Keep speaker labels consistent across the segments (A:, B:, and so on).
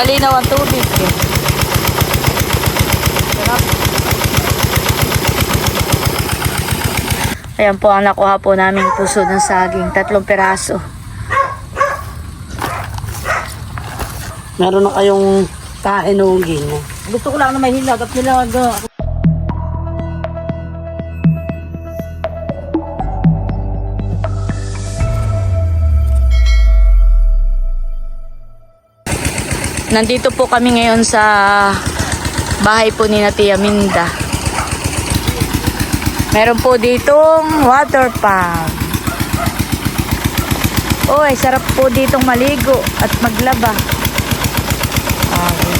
A: Malinaw ang tubig eh. Sarap. Ayan po ang nakuha po namin puso ng saging. Tatlong peraso.
B: Meron na kayong kainugin. Gusto ko lang na may hilag at nilag.
A: Nandito po kami ngayon sa bahay po ni na Tia Minda. Meron po ditong water pump. Uy, sarap po ditong maligo at maglaba. Okay.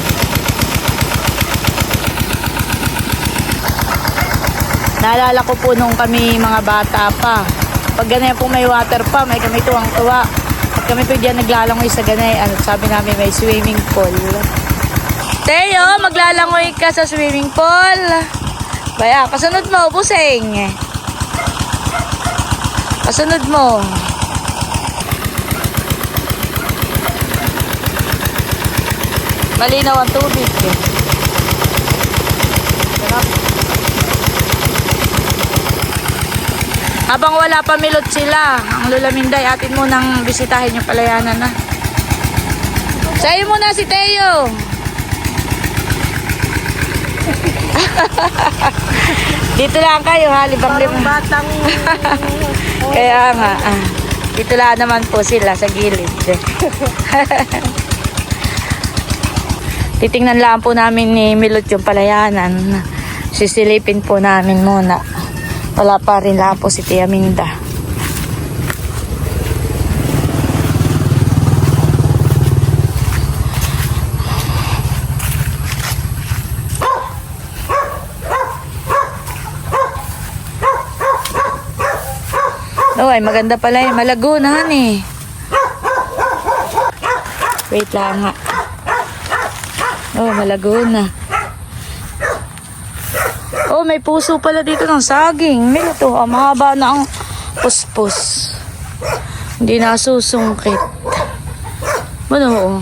A: Naalala ko po nung kami mga bata pa. Pag ganyan po may water pump, may kami tuwang-tuwa. Kami po diyan naglalangoy sa ganay. Ano, sabi namin may swimming pool. Teo, maglalangoy ka sa swimming pool. Baya, kasunod mo, busing. Kasunod mo. Malinaw ang tubig. eh. Sarap. Habang wala pa milot sila, ang Lola Minday, atin mo nang bisitahin yung palayanan na. Sa'yo muna si Teo. Dito lang kayo ha, libang libang.
B: batang
A: Kaya nga, ah, dito lang naman po sila sa gilid. Titingnan lang po namin ni Milot yung palayanan. Sisilipin po namin muna. Wala pa rin lang po si Tia Minda. Oh, ay maganda pala yun. Malago na han eh. Wait lang nga. Oh, malago na. Oh, may puso pala dito ng saging. Milo to. Ah, mahaba na ang puspos. Hindi na susungkit. Ano oh.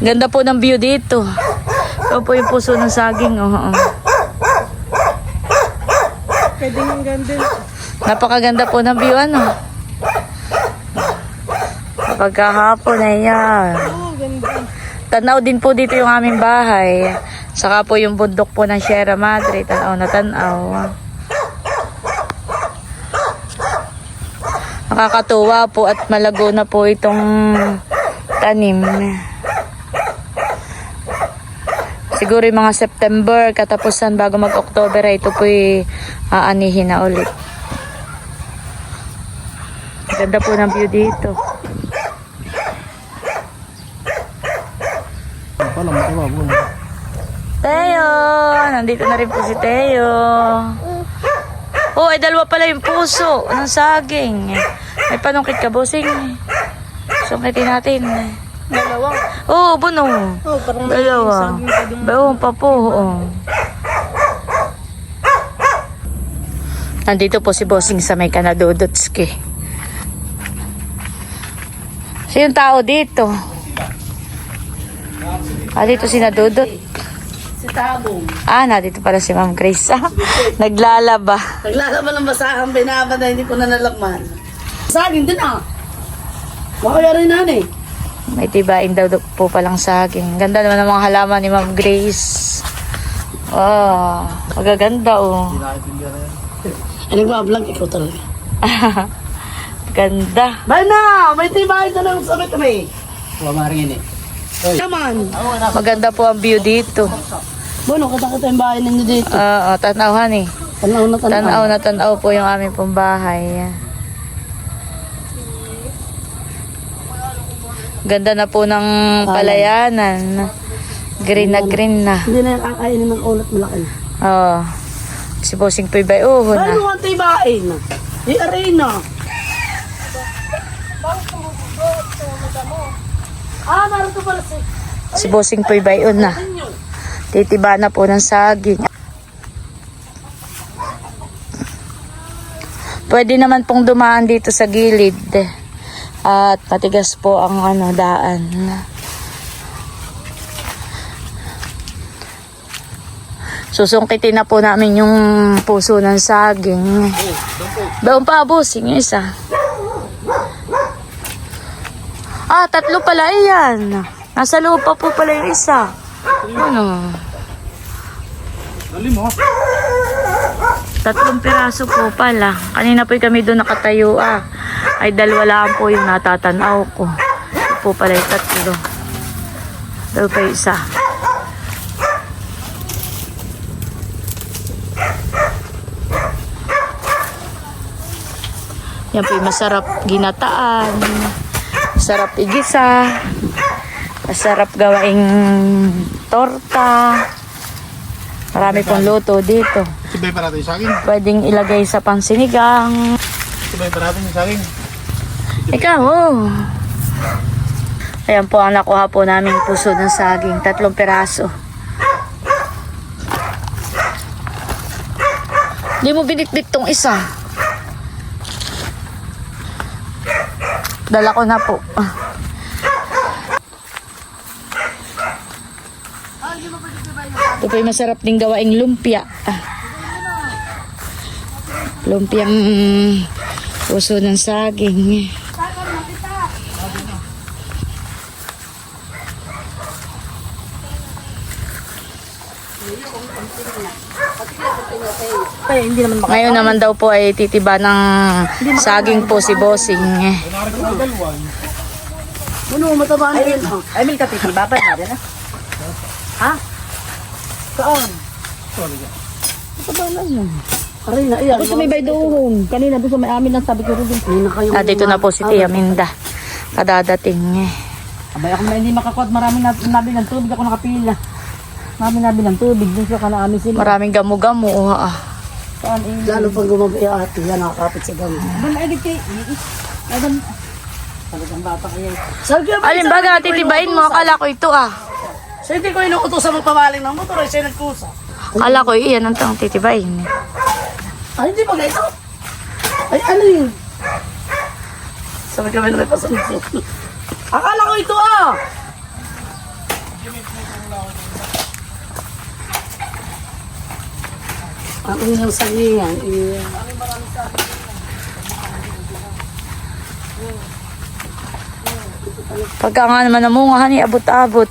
A: Ganda po ng view dito. Ito po yung puso ng saging. Oh, oh.
B: Pwede yung ganda.
A: Napakaganda po ng view ano. Pagkahapon na yan. Tanaw din po dito yung aming bahay. Saka po yung bundok po ng Sierra Madre. Tanaw na tanaw. Nakakatuwa po at malago na po itong tanim. Siguro yung mga September, katapusan bago mag-October, ito po'y aanihin na ulit. Ganda po ng view dito. Teo! Nandito na rin po si Teo. Oh, ay dalawa pala yung puso ng saging. May panungkit ka, bossing. Sungkitin natin.
B: Dalawa.
A: Oo, oh, bunong.
B: Oh, parang may
A: Dalawa.
B: saging pa
A: po. oo. Nandito po si Bossing sa may Kanadodotski. Sino tao dito? Ah, dito si Nadudot.
B: Si Tabong.
A: Ah, nandito pala si Ma'am Grace. Ah, naglalaba.
B: Naglalaban ng basahan, binaba na hindi ko na nalakman. Saging din ah. Makaya rin nanay.
A: May tibain daw po palang saging. Ganda naman ng mga halaman ni Ma'am Grace. Oh, magaganda oh.
B: Ay, nagbablog ikaw talaga.
A: Ganda.
B: Bay na! May tibay na lang sa kami. Wamarin eh. Naman.
A: Maganda po ang view dito.
B: Bueno, kita-kita yung bahay ninyo dito.
A: Oo, tanaw honey.
B: Tanaw na tanaw.
A: Tanaw na tanaw po yung aming pong bahay. Ganda na po ng palayanan. Green na green na.
B: Hindi na yung kakainin ng ulat malaki.
A: Oo. Si Bossing Puy bay uhon na.
B: ano ang tibain? Di arena. Ah, naroon ko pala si...
A: Si Bossing Puy bay na. Titiba na po ng saging. Pwede naman pong dumaan dito sa gilid. At patigas po ang ano, daan. Susungkitin na po namin yung puso ng saging. Doon pa, bossing, isa. Ah, tatlo pala iyan. Nasa lupa po pala yung isa. Ano?
C: Dali mo.
A: Tatlong piraso po pala. Kanina po kami doon nakatayo ah. Ay dalawa lang po yung natatanaw ko. Ito po pala yung tatlo. Dalawa pa isa. Yan po yung masarap ginataan. Masarap igisa. Masarap gawaing torta. Marami pong luto dito.
C: Sibay pa natin yung saging.
A: Pwedeng ilagay sa pansinigang.
C: Sibay pa natin yung saging.
A: Ikaw, oh. Ayan po ang nakuha po namin puso ng saging. Tatlong peraso. Hindi mo binitbit tong isa. Dala ko na po. Ah. Ito po yung masarap ding gawaing lumpia. Ah. Lumpiang puso ng saging. Ngayon naman daw po ay titiba ng saging po si Bossing.
B: Ano, mataba na yun. ah.
D: Ay, mil katitiba pa na rin ah. Ha? Saan?
B: Mataba na yun. Aray na, iyan.
D: Tapos may bay doon. Kanina doon sa may amin lang sabi ko rin.
B: Hindi na kayo.
A: Ah, dito na po si Tia Minda. Kadadating eh.
D: Abay ako na hindi makakuat. Maraming nab nabi ng tubig. Ako nakapila. Maraming nabi ng tubig. Doon sa kanaamin sila.
A: Maraming gamu-gamu. Ah.
D: Saan eh?
B: Lalo pag gumabi yung ate, yan nakakapit sa gamo.
D: Doon ay kay. Ay doon. Talagang bata
B: ko,
A: Alin ba titibayin mo? Akala ko ito ah.
B: Sa hindi ko inuutosan magpamaling ng motor, ay siya nagkusa.
A: Akala ko iyan ang tang titibayin.
B: Ay, hindi ba ito? Ay, ano yun? Sabi kami na may pasunod. Akala ko ito ah! Ano yung sagingan? Eh,
A: Pagka nga naman namungahan ni abot-abot.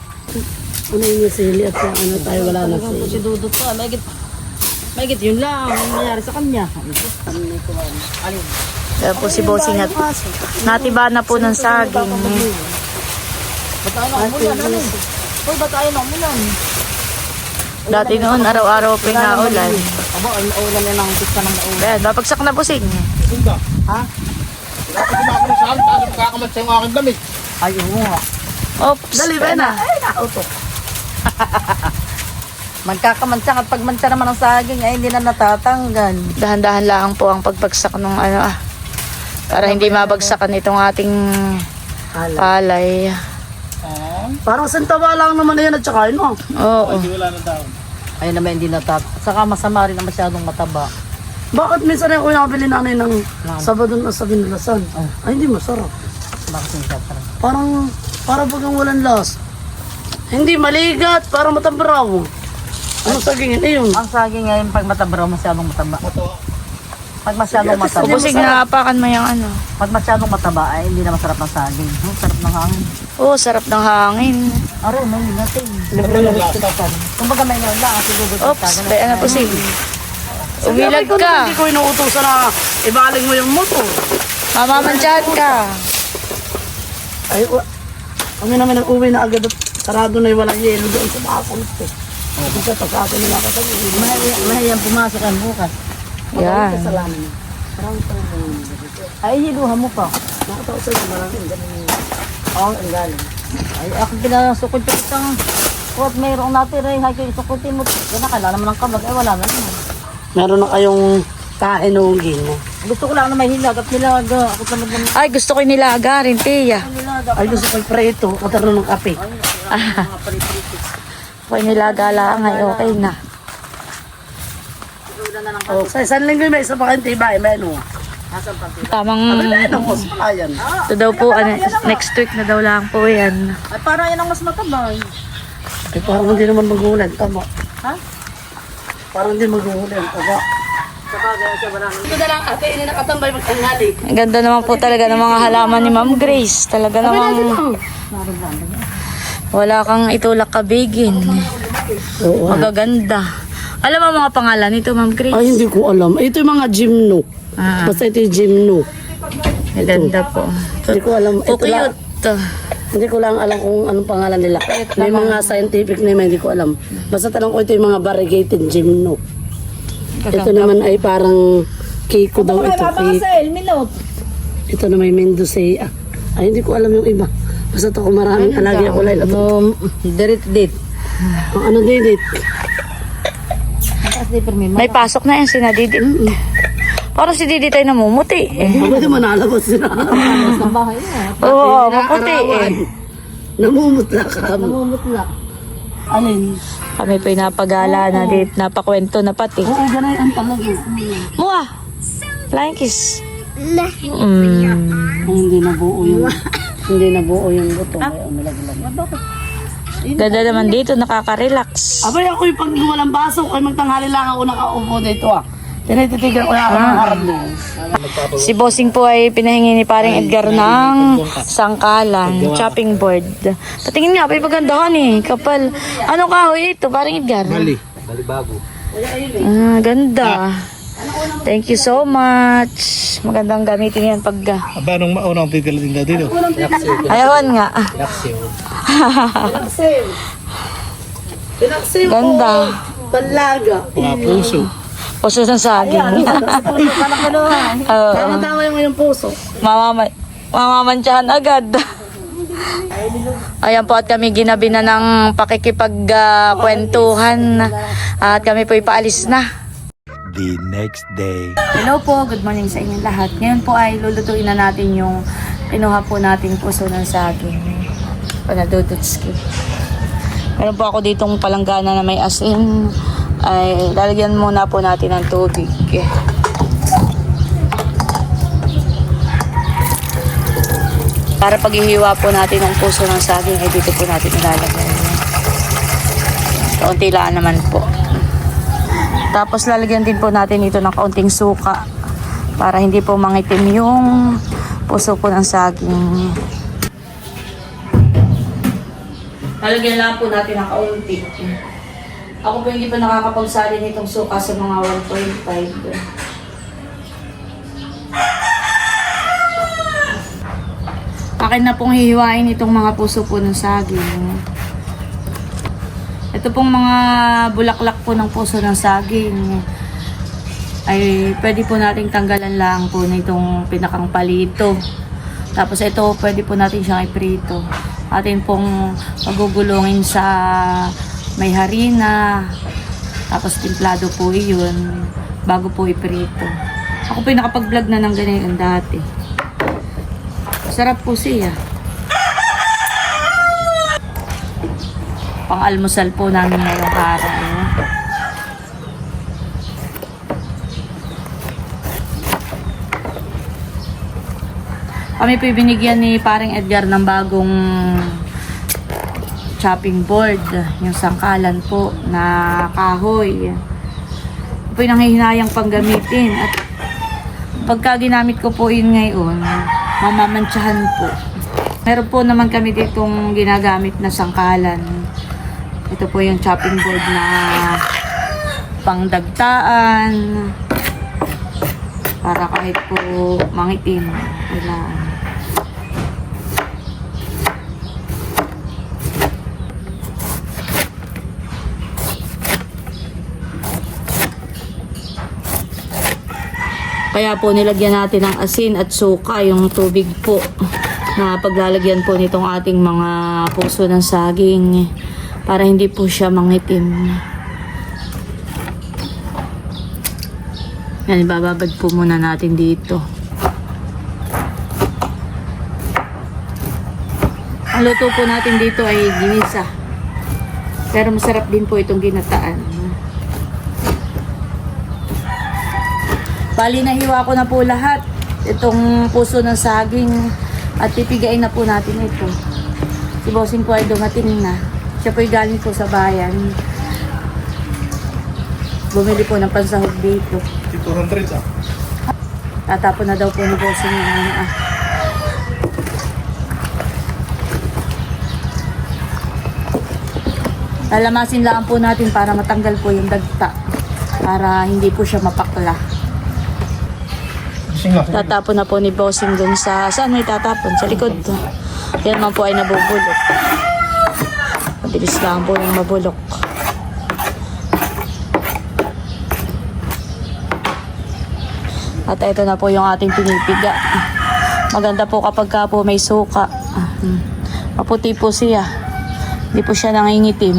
B: Ano yung sili at yung ano tayo wala na
D: Si
B: sili.
D: Dudot pa. May git. May git yun lang. Ang nangyari sa kanya. Alin?
A: Kaya po si Bossing at natiba na po ng saging.
D: Ba't tayo ng umulan? Ano? Hoy, ba't tayo ng umulan?
A: Dati noon araw-araw pa nga ulan.
D: Aba, ang ulan yan ang pista ng naulan.
A: Ayan, mapagsak na Bossing.
C: Sunda.
D: Ha?
C: Dapat kumakalo sa akin. Tapos magkakamat sa aking damit.
D: Ay, oo nga.
A: Oops.
B: Dali ba na?
D: Ay, nauto. Magkakamansang at pagmansa naman ng saging ay hindi na natatanggal.
A: Dahan-dahan lang po ang pagpagsak ng ano ah. Para hindi mabagsakan itong ating
B: Ala.
A: palay.
C: Ah.
B: Parang santawa lang naman na yan at saka yun oh.
A: Oo.
C: Hindi wala na daon.
D: Ayun naman hindi natat. Saka masama rin na masyadong mataba.
B: Bakit minsan ako yung nakabili nanay ng Sabado na sa binulasan?
D: Oh.
B: Ay, hindi masarap.
D: Bakit hindi?
B: Parang, parang bagang walang las. Hindi, maligat. Parang matabraw. Ano saging yun? Ayun.
D: Ang saging ngayon pag mataba masyadong mataba.
C: Mato.
D: Pag masyadong mataba.
A: Bossing naapakan mo yung ano.
D: Pag masyadong mataba ay hindi na masarap ang saging. Ang sarap ng hangin.
A: Oo, sarap ng hangin.
D: Aro, may natin. Kumbaga may naula. Siguro
A: Oops, kaya na po si. Umilag
B: Sabi ko,
A: ka.
B: Hindi ko inuutosan na ibaling mo yung motor.
A: Mamamansyahan ka.
B: Ay, wa- kami naman nag-uwi na agad at sarado na yung walang yelo doon sa mga kulot eh. Hindi ka pa sa atin nila kasag.
D: Mahayang pumasok ang bukas.
A: Yan.
B: Salamin.
D: Ay, hiluhan mo pa.
B: Nakatawa sa iyo, maraming ganun.
D: Oo, ang galing. Ay, ako pinasukod ko isang Kung mayroong natira, ay kayo isukutin mo. Yan na, kailangan naman ng kabag. Ay, wala na naman.
B: Meron na kayong kainugin. No?
D: Gusto ko lang na may hilag at nilag. Ako tamad na
A: Ay, gusto ko yung nilaga rin, Tia.
B: Ay, gusto ko i-preto. Katarno ng kape.
A: Ako yung nilaga lang ay okay na.
B: Oh, sa isang linggo may isa pa kayong tibay. May ano.
A: Tamang,
B: Anong mas pala yan?
A: ito daw po, ano, next week na daw lang po yan.
D: Ay, parang yan ang mas matabay.
B: Eh, parang hindi naman maghuhulan. Tama.
D: Ha?
B: Parang hindi maghuhulan. Tama. Ito na lang ate, ini nakatambay magtanghali.
A: Ang ganda naman po talaga ng mga halaman ni Ma'am Grace. Talaga namang wala kang itulak kabigin.
B: Oo.
A: Magaganda. Alam mo mga pangalan nito, Ma'am Grace?
B: Ay, hindi ko alam. Ito yung mga gymno.
A: Ah,
B: Basta ito yung gymno.
A: ganda po.
B: Hindi ko alam. Ito lang.
A: Cute.
B: Hindi ko lang alam kung anong pangalan nila. May mga scientific name, hindi ko alam. Basta tanong ko ito yung mga variegated gymno. Ito naman ay parang keiko daw ito.
D: Minot.
B: Ito na may Mendocea. Ay, hindi ko alam yung iba. Basta ito kung maraming alagi ako. Ito.
D: No, dirit dit.
B: Ang ano din it?
D: Tapos di per may
A: pasok na yan si Nadidi. Parang si Didi tayo namumuti. Eh.
B: Di manalabas sila.
D: sa bahay niya.
A: Oo, maputi eh.
B: Namumutla ka.
D: Namumutla.
B: Alin?
A: Kami po napagala na dit, napakwento na pati.
B: Oo, ganay ang talaga.
A: Mua! Flying kiss. Mm.
B: Ay, hindi nabuo yung hindi nabuo yung buto. Ay, umilag-lag.
A: Ganda naman dito, nakaka-relax.
B: Abay ako yung pag walang baso, ay magtanghali lang ako nakaupo dito ah. Tinititigan ko na ako ng harap din.
A: Si Bossing po ay pinahingi ni paring Edgar ng sangkalan, chopping board. Patingin nga, pa pagandahan eh. Kapal. Anong kahoy ito, paring Edgar?
C: Bali.
A: Ah, ganda. Thank you so much. Magandang gamitin yan pag... ah,
C: Aba, nung maunang titil din dito.
A: Ayawan nga. Ganda.
B: Panlaga.
C: Mga puso.
A: Puso ng saging. Oo.
B: Tama-tama yung iyong puso.
A: Mamama mamamantsahan agad. Ayan po at kami ginabi na ng pakikipagkwentuhan at kami po ipaalis na.
E: the next day.
A: Hello po, good morning sa inyong lahat. Ngayon po ay lulutuin na natin yung kinuha po nating puso ng saging. Panadudutski. Meron po ako ditong palanggana na may asin. Ay lalagyan muna po natin ng tubig. Para paghihiwa po natin ng puso ng saging ay dito po natin ilalagay. Kaunti lang naman po. Tapos lalagyan din po natin ito ng kaunting suka para hindi po mangitim yung puso po ng saging. Lalagyan lang po natin ng kaunti. Ako po hindi pa nakakapagsali nitong suka sa mga 1.5. Akin na pong hihiwain itong mga puso po ng saging. Ito pong mga bulaklak po ng puso ng saging ay pwede po nating tanggalan lang po nitong pinakang palito. Tapos ito pwede po natin siyang iprito. Atin pong magugulungin sa may harina. Tapos timplado po iyon bago po iprito. Ako po yung nakapag-vlog na ng ganyan dati. Sarap po siya. Pang-almusal po namin ngayong araw. Kami po binigyan ni paring Edgar ng bagong chopping board. Yung sangkalan po na kahoy. Ito po yung nanghihinayang pang gamitin. At pagka ginamit ko po yun ngayon, mamamantsahan po. Meron po naman kami ditong ginagamit na sangkalan. Ito po yung chopping board na pangdagtaan para kahit po mangitim wala Kaya po nilagyan natin ng asin at suka yung tubig po na paglalagyan po nitong ating mga puso ng saging para hindi po siya mangitim. Yan, ibababad po muna natin dito. Ang luto po natin dito ay ginisa. Pero masarap din po itong ginataan. Bali, nahiwa ko na po lahat. itong puso ng saging at pipigain na po natin ito. Si Bossing po ay dumating na. Siya po ay galing po sa bayan. Bumili po ng pansahog dito.
C: 200 ah.
A: Tatapon na daw po ni Bossing yung ano ah. Lalamasin lang po natin para matanggal po yung dagta. Para hindi po siya mapakla. Tatapon na po ni Bossing dun sa... Saan may tatapon? Sa likod. Yan man po ay nabubulok. Mabilis lang po yung mabulok. At ito na po yung ating pinipiga. Maganda po kapag ka po may suka. Hmm. Maputi po siya. Hindi po siya nangingitim.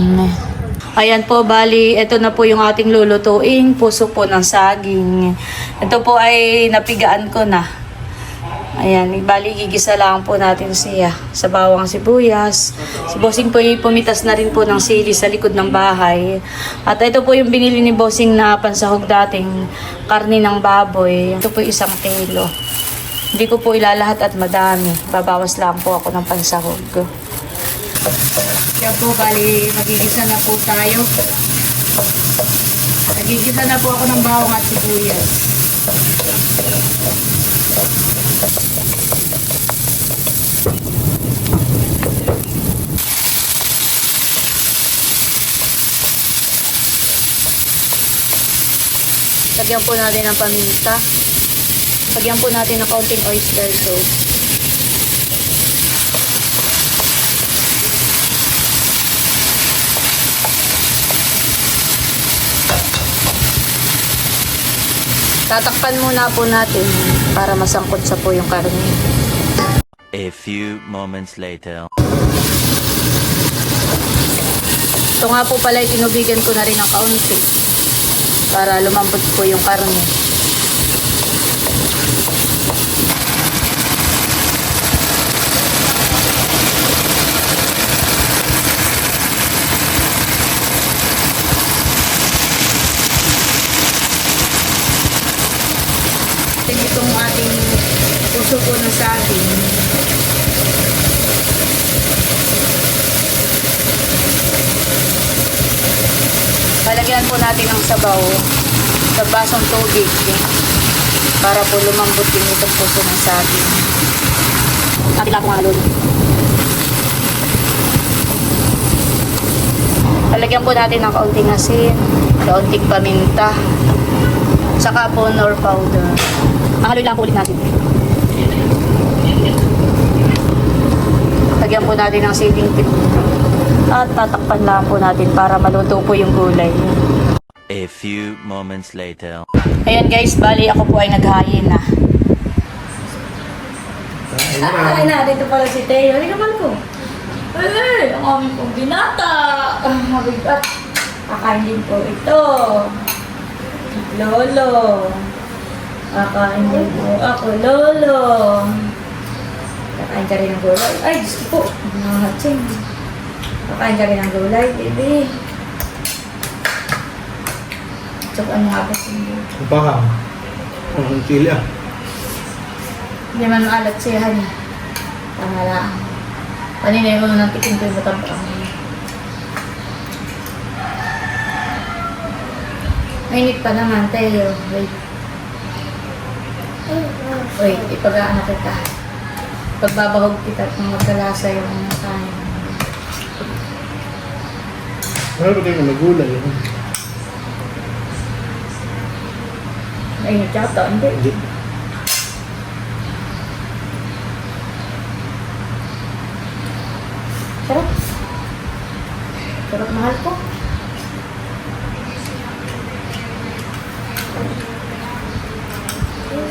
A: Ayan po, bali, ito na po yung ating lulutuin. Puso po ng saging. Ito po ay napigaan ko na. Ayan, bali, gigisa lang po natin siya sa bawang sibuyas. Si Bossing po ay pumitas na rin po ng sili sa likod ng bahay. At ito po yung binili ni Bossing na pansahog dating karni ng baboy. Ito po isang kilo. Hindi ko po ilalahat at madami. Babawas lang po ako ng pansahog. Kaya po, bali, magigisa na po tayo. Nagigisa na po ako ng bawang at sibuyas. Lagyan po natin ng paminta. Lagyan po natin ng kaunting oyster sauce. Tatakpan muna po natin para masangkot sa po yung karne.
E: A few moments later.
A: Ito nga po pala, tinubigan ko na rin ng kaunti para lumambot po yung karne. Ito itong ating puso po ng saging. Palagyan po natin ng sabaw sa basong tubig para po lumambot din itong puso ng saging. Atin lang po nga lolo. Palagyan po natin ng kaunting asin, kaunting paminta, saka po nor powder. Mahaloy lang po ulit natin. Lagyan po natin ng siling pipino. At tatakpan lang po natin para maluto po yung gulay.
E: A few moments later.
A: Ayan guys, bali ako po ay naghayin na. Ay na, dito pala si Teo. Hindi naman ko. Ay, ang aming pong binata. Ah, Mabigat. Kakain din po ito. Lolo. Kakain din po ako, Lolo. Kakain ka rin ng gulay. Ay, Diyos ko po. Mga hatsing. Kakain ka rin ng gulay, baby. Tsukan mo nga po si
C: Ang pahang. Ang chili ah.
A: Hindi man maalat siya niya. Tama lang. Kanina yung unang tikim ko yung matabang. Mainit pa naman, Teo. Wait. Wait, ipag-aano kita. Pagbabahog kita at magkalasa yung mga kain.
C: Ano ba kayo nagulay?
A: Mainit yata, hindi.
C: Hindi.
A: Sarap. Sarap mahal ko.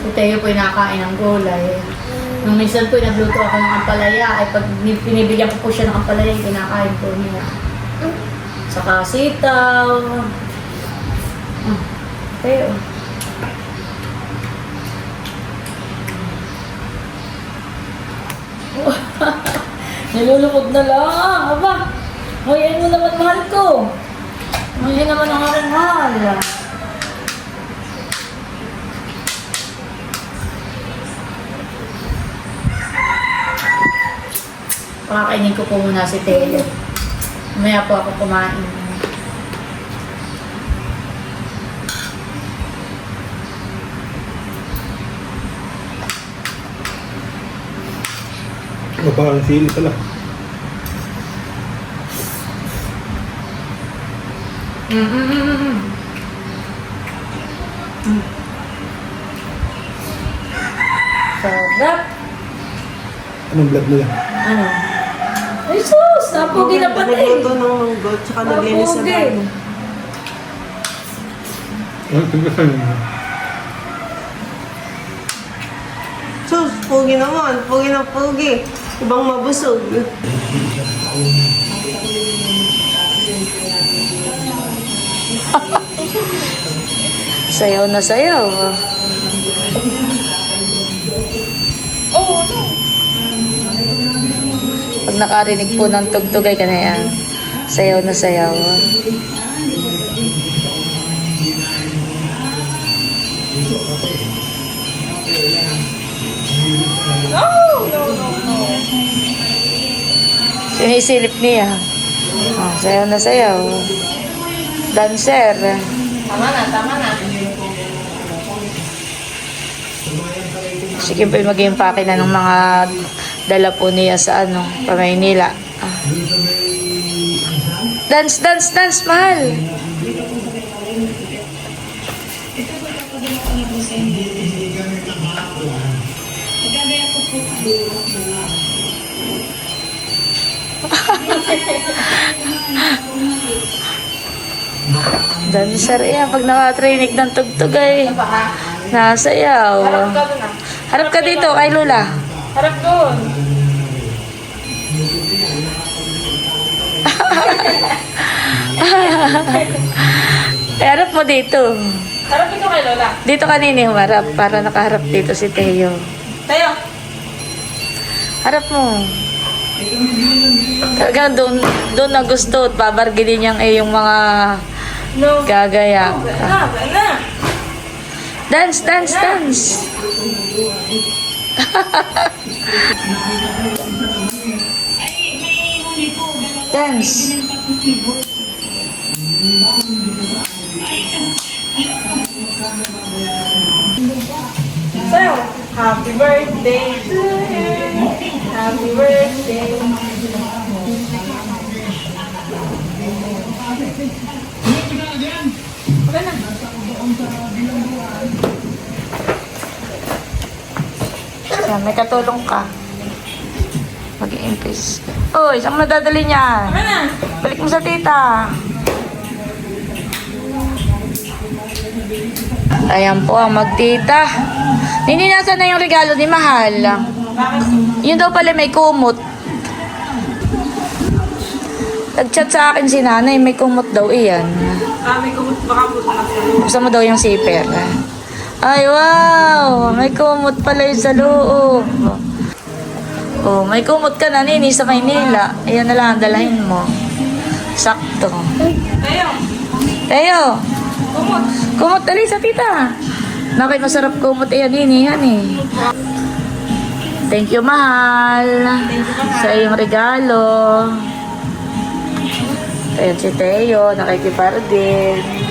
A: Si Teo po yung nakakain ng gulay. Nung minsan po nagluto ako ng ampalaya, ay pag ni- pinibigyan ko po siya ng ampalaya, kinakain po niya. Saka sitaw. Ah, Teo. Nilulukod na lang. Aba, ngayon mo naman mahal ko. Ngayon naman ang aking mahal. Pakakainin ko po muna si Tele. Maya po ako kumain.
C: Mabaka ng sili pala.
A: Mm, mm, mm, mm, mm. Mm. Sarap.
C: Anong vlog nila?
A: Ano? Ay, sus! Napugi na pati.
F: Nagluto ng munggo, tsaka naglinis sa bago.
C: Ano tignan mo?
F: Sus, pogi naman. Pogi na pogi. Ibang mabusog.
A: Sayaw na sayaw. Pag nakarinig po ng tugtog ay kanaya, sayaw na sayaw. Sinisilip niya. Oh, sayaw na sayaw. Dancer. Sige po maging pake na ng mga dala po niya sa ano, pa Maynila. Ah. Dance, dance, dance, mahal. Dancer yan. Pag nakatrinig ng tugtog ay nasayaw. Harap ka dito kay Lula.
D: Harap doon.
A: Eh, harap mo dito.
D: Harap ito kay Lola.
A: Dito kanini humarap para nakaharap dito si Teo.
D: Tayo.
A: Harap mo. Talagang doon, doon na gusto at babarginin niyang eh yung mga
D: No.
A: gagayak.
D: Na, na.
A: Dance, dance, dance. dance.
D: Tayo. Happy birthday to you. Happy birthday.
A: Yan, may katulong ka. Mag-i-impis. Uy, saan mo nadadali niya? Balik mo sa tita. Ayan po ang magtita. Nini, nasa na yung regalo ni Mahal? Yun daw pala may kumot. Nag-chat sa akin si nanay, may kumot daw iyan.
D: Ah, may kumot baka
A: Buksan mo daw yung zipper. Ay, wow! May kumot pala yung sa loob. Oh, may kumot ka na, Nini, sa Maynila. Ayan na lang, dalahin mo. Sakto.
D: Tayo.
A: Teo! Kumot! Kumot, dali sa tita. Nakit masarap kumot iyan, Nini, yan eh. Thank you, mahal. Sa iyong regalo. Ayan si Teo, nakikipar din.